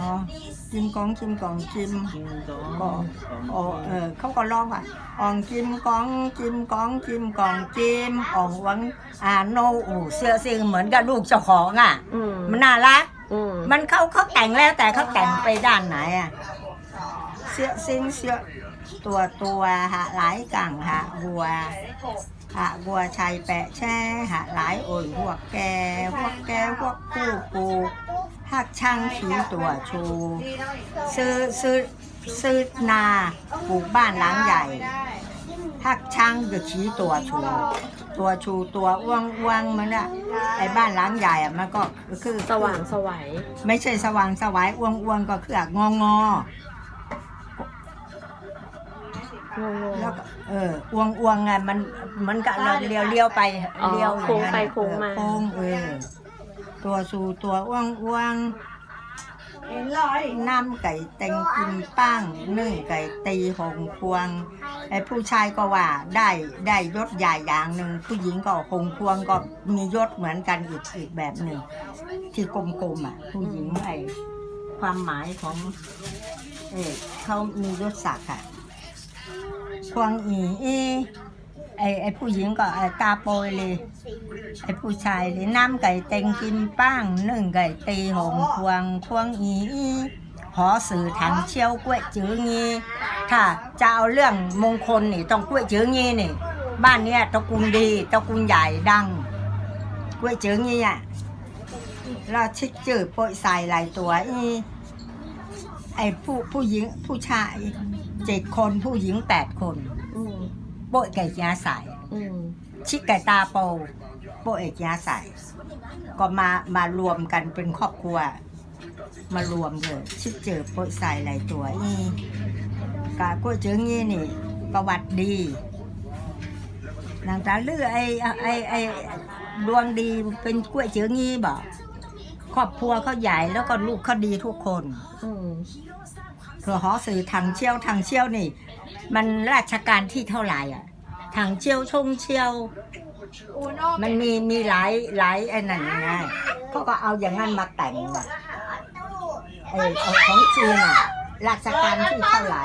อ๋อจิมกองจิมกองจิมกินจ้องก็โอเออเขาก็ร้องว่าอองจิมกองจิมกองจิมกองจิมอองหวังอ่าโนอูเสื้อซิงเหมือนกับลูกเจ้าของอะอืมมันน่ารักอืมมันเขาเขาแต่งแล้วแต่เขาแต่งไปด้านไหนอะเสื้อซิงเสื้อตัวตัวหะหลายกังหะบัวหะบัวชัยแปะแช่หะหลายโอ่ยพวกแกพวกแกพวกคู่ปู หักช่างขีตัวชูซื้อซื้อซื้อนาปลูกบ้านหลังใหญ่หักช่างจะชี้ตัวชู ตัวชูตัวอ้วงอ้วงมันอะไอ้บ้านหลังใหญ่อะมันก็คือสว่างสวัยไม่ใช่สว่างสวายอ้วงอ้วงก็คืองององงแล้วก็เอออ้วงอ้วงไงมันมันก็เลี้ยวเลี้ยวไปเลี้ยวอย่างนั้นโค้งไปโค้งมาเออโค้งเออ ตัวสู่ตัวอ้วงอ้วงน้ำไก่เต็งกินป้างนึ่งไก่ตีหงควงไอ้ผู้ชายก็ว่าได้ได้ยศใหญ่อย่างหนึ่งผู้หญิงก็หงควงก็มียศเหมือนกันอีกอีกแบบหนึ่ง ที่กลมๆอะ ผู้หญิงไอ้ความหมายของ เออเขามียศศักดิ์อะควงอีอีไอไอผู้หญิงก็ไอกาโปยเลย ไอผู้ชายเลยน้ำไก่เต็งกินป้างนึ่งไก่ตีหงควงควงอีอีหอสื่อถังเชี่ยวกล้วยจื้องี้ถ้าจะเอาเรื่องมงคลนี่ต้องกล้วยจื้องี้นี่บ้านเนี้ยตระกูลดีตระกูลใหญ่ดังกล้วยจื้องี้อะเราชิดจืดโปยใส่หลายตัวอีไอ้ผู้ผู้หญิงผู้ชายเจ็ดคนผู้หญิงแปดคนอืมโปะไก่ยาใส่อืมชิกไก่ตาโป โปะไก่ยาใส่ ก็มามารวมกันเป็นครอบครัว มารวมเลยชิดเจอโปใส่หลายตัวนี่กาก็เจองี้นี่ ประวัติดีนางตาลือไอไอไอดวงดีเป็นกล้วยเจืองี้บอกครอบครัวเขาใหญ่แล้วก็ลูกเขาดีทุกคนอืมคือหอสื่อทางเชี่ยวทางเชี่ยวนี่ มันราชการที่เท่าไหร่อะ ทางเชี่ยวชงเชี่ยว มันมีมีหลายหลายไอ้นั่นไงเขาก็เอาอย่างนั้นมาแต่งน่ะเออเอาของจีนอะราชการที่เท่าไหร่